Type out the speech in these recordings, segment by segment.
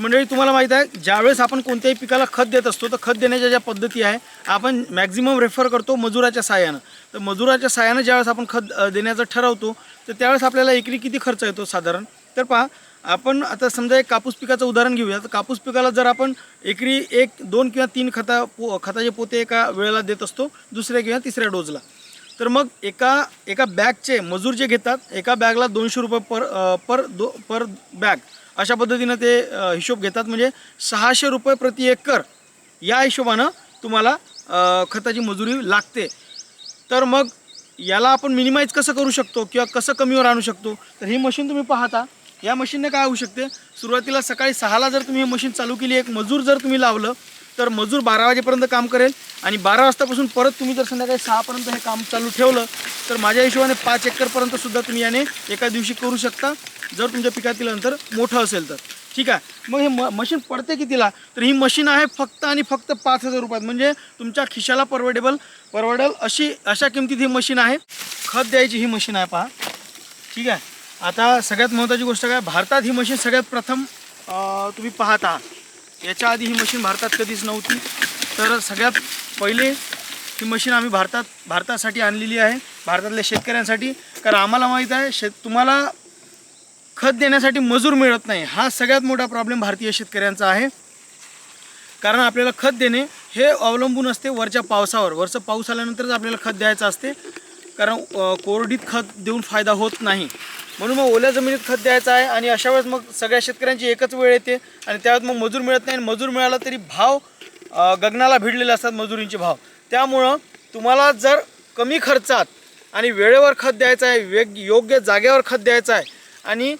मंडळी तुम्हाला माहीत आहे ज्यावेळेस आपण कोणत्याही पिकाला खत देत असतो तर खत देण्याच्या ज्या पद्धती आहे आपण मॅक्झिमम रेफर करतो मजुराच्या साहाय्यानं. तर मजुराच्या साह्यानं ज्यावेळेस आपण खत देण्याचं ठरवतो तर त्यावेळेस आपल्याला एकरी किती खर्च येतो साधारण? तर पहा आपण आता समजा एक कापूस पिकाचं उदाहरण घेऊया. तर कापूस पिकाला जर आपण एकरी एक दोन किंवा तीन खता पो खताचे पोते एका वेळेला देत असतो दुसऱ्या किंवा तिसऱ्या डोजला तर मग एका एका बॅगचे मजूर जे घेतात एका बॅगला दोनशे रुपये पर पर दो पर बॅग. अशा पद्धतीनं ते हिशोब घेतात. म्हणजे सहाशे रुपये प्रति एकर या हिशोबानं तुम्हाला खताची मजुरी लागते. तर मग याला आपण मिनिमाइज कसं करू शकतो किंवा कसं कमीवर आणू शकतो? तर ही मशीन तुम्ही पाहता. या मशीनने काय होऊ शकते? सुरुवातीला सकाळी सहाला जर तुम्ही ही मशीन चालू केली एक मजूर जर तुम्ही लावलं तर मजूर बारा वाजेपर्यंत काम करेल आणि बारा वाजतापासून परत तुम्ही जर संध्याकाळी सहापर्यंत हे काम चालू ठेवलं तर माझ्या हिशोबाने पाच एकरपर्यंत सुद्धा तुम्ही याने एका दिवशी करू शकता. जर तुमच्या पिकातील अंतर मोठं असेल तर. ठीक आहे? मग हे म मशीन पडते कितीला? तर ही मशीन आहे फक्त आणि फक्त पाच हजार रुपयात. म्हणजे तुमच्या खिशाला परवडेबल परवडेल अशी अशा किमतीत ही मशीन आहे. खत द्यायची ही मशीन आहे पहा. ठीक आहे? आता सगळ्यात महत्त्वाची गोष्ट काय? भारतात ही मशीन सगळ्यात प्रथम तुम्ही पाहत. आहात याच्या आधी ही मशीन भारतात कधीच नव्हती. तर सगळ्यात पहिले ही मशीन आम्ही भारतात भारतासाठी आणलेली आहे भारतातल्या शेतकऱ्यांसाठी. कारण आम्हाला माहीत आहे शेत तुम्हाला खत देण्यासाठी मजूर मिळत नाही. हा सगळ्यात मोठा प्रॉब्लेम भारतीय शेतकऱ्यांचा आहे. कारण आपल्याला खत देणे हे अवलंबून असते वरच्या पावसावर. वरचं पाऊस आल्यानंतरच आपल्याला खत द्यायचं असते. कारण कोरडीत खत देऊन फायदा होत नाही. म्हणून मग ओल्या जमिनीत खत द्यायचं आहे आणि अशा वेळेस मग सगळ्या शेतकऱ्यांची एकच वेळ येते आणि त्यावेळेस मग मजूर मिळत नाही आणि मजूर मिळाला तरी भाव गगनाला भिडलेले असतात मजुरींचे भाव. त्यामुळं तुम्हाला जर कमी खर्चात आणि वेळेवर खत द्यायचं आहे वेग योग्य जागेवर खत द्यायचं आहे आणि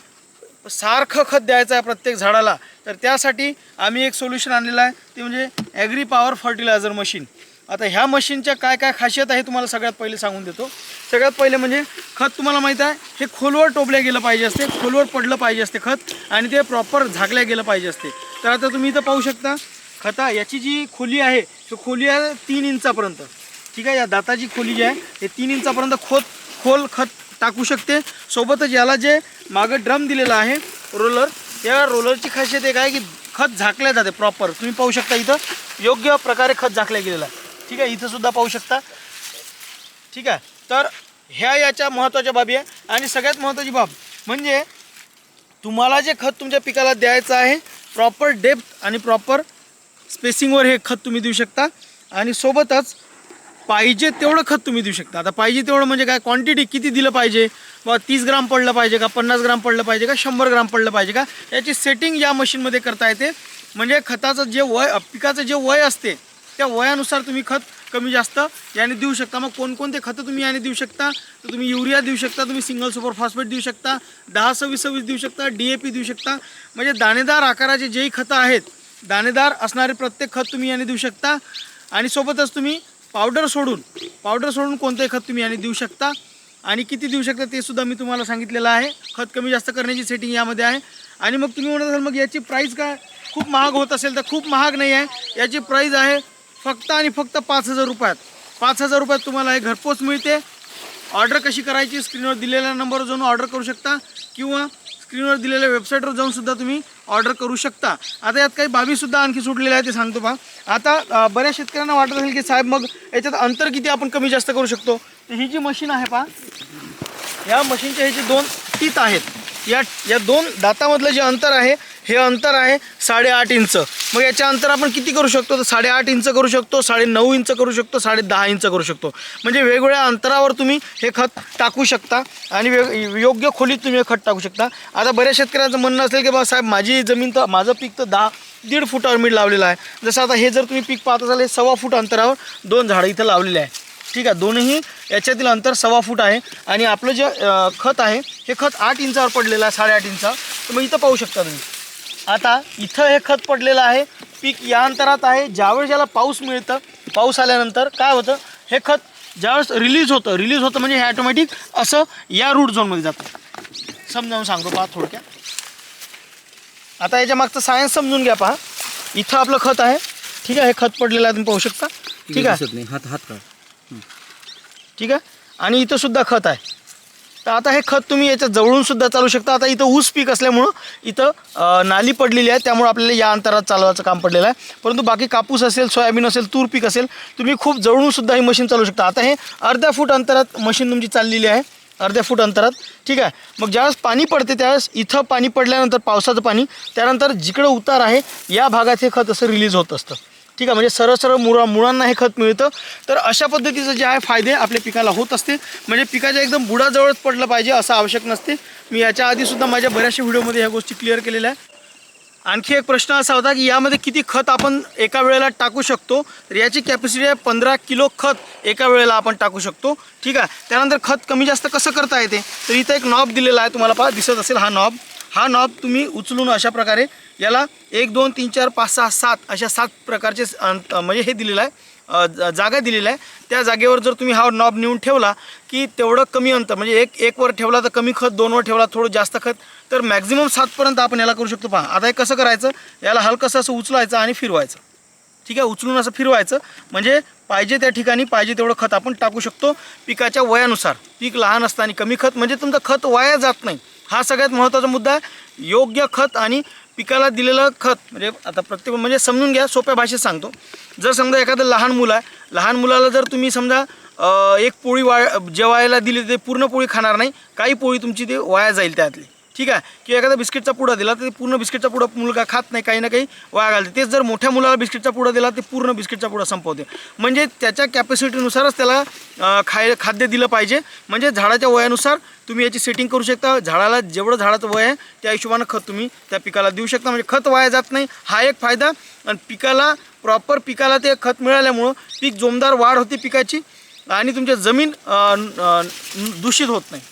सारखं खत द्यायचं आहे प्रत्येक झाडाला तर त्यासाठी आम्ही एक सोल्युशन आणलेलं आहे. ते म्हणजे ॲग्री पॉवर फर्टिलायझर मशीन आता ह्या मशीनच्या काय काय खासियत आहे तुम्हाला सगळ्यात पहिले सांगून देतो. सगळ्यात पहिले म्हणजे खत तुम्हाला माहीत आहे हे खोलवर टोपल्या गेलं पाहिजे असते खोलवर पडलं पाहिजे असते खत आणि ते प्रॉपर झाकल्या गेलं पाहिजे असते. तर आता तुम्ही इथं पाहू शकता खता याची जी खोली आहे ती खोली आहे तीन इंचापर्यंत. ठीक आहे या दाताची खोली जी आहे हे तीन इंचापर्यंत खोत खोल खत टाकू शकते. सोबतच याला जे मागं ड्रम दिलेला आहे रोलर या रोलरची खासियत एक आहे की खत झाकल्या जाते प्रॉपर तुम्ही पाहू शकता इथं योग्य प्रकारे खत झाकल्या गेलेलं आहे. ठीक आहे इथं सुद्धा पाहू शकता. ठीक आहे तर ह्या याच्या महत्त्वाच्या बाबी आहे. आणि सगळ्यात महत्त्वाची बाब म्हणजे तुम्हाला जे खत तुमच्या पिकाला द्यायचं आहे प्रॉपर डेप्थ आणि प्रॉपर स्पेसिंगवर हे खत तुम्ही देऊ शकता. आणि सोबतच पाहिजे तेवढं खत तुम्ही देऊ शकता. आता पाहिजे तेवढं म्हणजे काय क्वांटिटी किती दिलं पाहिजे? बा तीस ग्राम पडलं पाहिजे का पन्नास ग्राम पडलं पाहिजे का शंभर ग्राम पडलं पाहिजे का? याची सेटिंग या मशीनमध्ये करता येते. म्हणजे खताचं जे वय पिकाचं जे वय असते त्या वयानुसार तुम्ही खत कमी जास्त याने देऊ शकता. मग कोणकोणते खतं तुम्ही याने देऊ शकता? तर तुम्ही युरिया देऊ शकता तुम्ही सिंगल सुपर फॉस्फेट देऊ शकता दहा सव्वीस सव्वीस देऊ शकता डी ए पी देऊ शकता. म्हणजे दाणेदार आकाराचे जेही खतं आहेत दाणेदार असणारे प्रत्येक खत तुम्ही याने देऊ शकता. आणि सोबतच तुम्ही पावडर सोडून पावडर सोडून कोणतेही खत तुम्ही याने देऊ शकता? आणि किती देऊ शकता ते सुद्धा मी तुम्हाला सांगितलेलं आहे. खत कमी जास्त करण्याची सेटिंग यामध्ये आहे. आणि मग तुम्ही म्हणत असाल मग याची प्राईस काय? खूप महाग होत असेल तर खूप महाग नाही आहे. याची प्राईज आहे फक्त आणि फक्त पाच हजार रुपयात. पाच हजार रुपयात तुम्हाला हे घरपोच मिळते. ऑर्डर कशी करायची स्क्रीनवर दिलेल्या नंबरवर जाऊन ऑर्डर करू शकता. किंवा स्क्रीनवर दिलेल्या वेबसाईटवर जाऊन सुद्धा तुम्ही ऑर्डर करू शकता. आता यात काही बाबी सुद्धा आणखी सुटलेल्या आहेत ते सांगतो पहा आता बऱ्याच शेतकऱ्यांना वाटत असेल की साहेब मग याच्यात अंतर किती आपण कमी जास्त करू शकतो? तर ही जी मशीन आहे पहा या मशीनच्या हे जे दोन टीत आहेत. या या दोन दातामधलं जे अंतर आहे हे अंतर आहे साडेआठ इंच. मग याच्या अंतर आपण किती करू शकतो? तर साडेआठ इंच करू शकतो साडे नऊ इंच करू शकतो साडे दहा इंच करू शकतो. म्हणजे वेगवेगळ्या अंतरावर तुम्ही हे खत टाकू शकता आणि वेग योग्य खोलीत तुम्ही हे खत टाकू शकता. आता बऱ्याच शेतकऱ्यांचं म्हणणं असेल की बाबा साहेब माझी जमीन तर माझं पीक तर दहा दीड फुटावर मी लावलेलं आहे. जसं आता हे जर तुम्ही पीक पाहत असाल हे सव्वा फूट अंतरावर दोन झाडं इथं लावलेले आहे. ठीक आहे दोन्ही याच्यातील अंतर सव्वा फूट आहे आणि आपलं जे खत आहे हे खत आठ इंचावर पडलेलं आहे साडेआठ इंच. तर मग इथं पाहू शकता तुम्ही. आता इथं हे खत पडलेलं आहे. पीक या अंतरात आहे. ज्यावेळेस याला पाऊस मिळतं पाऊस आल्यानंतर काय होतं? हे खत ज्यावेळेस रिलीज होतं रिलीज होतं म्हणजे हे ॲटोमॅटिक असं या रूट झोनमध्ये जातं. समजावून सांगतो पहा थोडक्यात. आता याच्या मागचं सायन्स समजून घ्या पहा. इथं आपलं खत आहे. ठीक आहे? हे खत पडलेलं आहे तुम्ही पाहू शकता. ठीक आहे? हात हात ठीक आहे? आणि इथं सुद्धा खत आहे. तर आता हे खत तुम्ही याच्या जवळून सुद्धा चालू शकता. आता इथं ऊस पीक असल्यामुळं इथं नाली पडलेली आहे त्यामुळे आपल्याला या अंतरात चालवायचं काम पडलेलं आहे. परंतु बाकी कापूस असेल सोयाबीन असेल तूर पीक असेल तुम्ही खूप जवळून सुद्धा ही मशीन चालू शकता. आता हे अर्ध्या फूट अंतरात मशीन तुमची चाललेली आहे. अर्ध्या फूट अंतरात. ठीक आहे. मग ज्यावेळेस पाणी पडते त्यावेळेस इथं पाणी पडल्यानंतर पावसाचं पाणी त्यानंतर जिकडं उतार आहे या भागात हे खत असं रिलीज होत असतं. ठीक आहे म्हणजे सरळ सरळ मुळा मुळांना हे खत मिळतं. तर अशा पद्धतीचं जे आहे फायदे आपल्या पिकाला होत असते म्हणजे पिकाच्या एकदम बुडाजवळच पडलं पाहिजे असं आवश्यक नसते. मी याच्या आधीसुद्धा माझ्या बऱ्याचशा व्हिडिओमध्ये ह्या गोष्टी क्लिअर केलेल्या आहे आणखी एक प्रश्न असा होता की यामध्ये किती खत आपण एका वेळेला टाकू शकतो? तर याची कॅपॅसिटी आहे पंधरा किलो खत एका वेळेला आपण टाकू शकतो. ठीक आहे त्यानंतर खत कमी जास्त कसं करता येते? तर इथं एक नॉब दिलेला आहे तुम्हाला पहा दिसत असेल हा नॉब हा नॉब तुम्ही उचलून अशा प्रकारे याला एक दोन तीन चार पाच सहा सात अशा सात प्रकारचे अंत- म्हणजे हे दिलेलं आहे. जागा दिलेलं आहे. त्या जागेवर जर तुम्ही हा नॉब नेऊन ठेवला की तेवढं कमी अंतर म्हणजे एक एकवर ठेवला तर कमी खत दोनवर ठेवला थोडं जास्त खत तर मॅक्झिमम सातपर्यंत आपण याला करू शकतो. पहा आता हे कसं करायचं? याला हलकंसं असं उचलायचं आणि फिरवायचं. ठीक आहे? उचलून असं फिरवायचं. म्हणजे पाहिजे त्या ठिकाणी पाहिजे तेवढं खत आपण टाकू शकतो. पिकाच्या वयानुसार. पीक लहान असताना कमी खत म्हणजे तुमचं खत वाया जात नाही. हा सगळ्यात महत्त्वाचा मुद्दा आहे. योग्य खत आणि पिकाला दिलेलं खत म्हणजे आता प्रत्येक म्हणजे समजून घ्या सोप्या भाषेत सांगतो. जर समजा एखादं लहान मुलं आहे लहान मुलाला जर तुम्ही समजा एक पोळी वा जेवायला दिली तर ते पूर्ण पोळी खाणार नाही काही पोळी तुमची ते वाया जाईल त्यातली. ठीक आहे? किंवा एखादा बिस्किटचा पुडा दिला तर पूर्ण बिस्किटचा पुडा मुलगा खात नाही काही ना काही वाया घालते. तेच जर मोठ्या मुलाला बिस्किटचा पुडा दिला ते पूर्ण बिस्किटचा पुडा संपवते. म्हणजे त्याच्या कॅपॅसिटीनुसारच त्याला खाय खाद्य दिलं पाहिजे. म्हणजे झाडाच्या वयानुसार तुम्ही याची सेटिंग करू शकता. झाडाला जेवढं झाडाचं वय आहे त्या हिशोबानं खत तुम्ही त्या पिकाला देऊ शकता. म्हणजे खत वाया जात नाही. हा एक फायदा. आणि पिकाला प्रॉपर पिकाला ते खत मिळाल्यामुळं पीक जोमदार वाढ होते पिकाची. आणि तुमच्या जमीन दूषित होत नाही.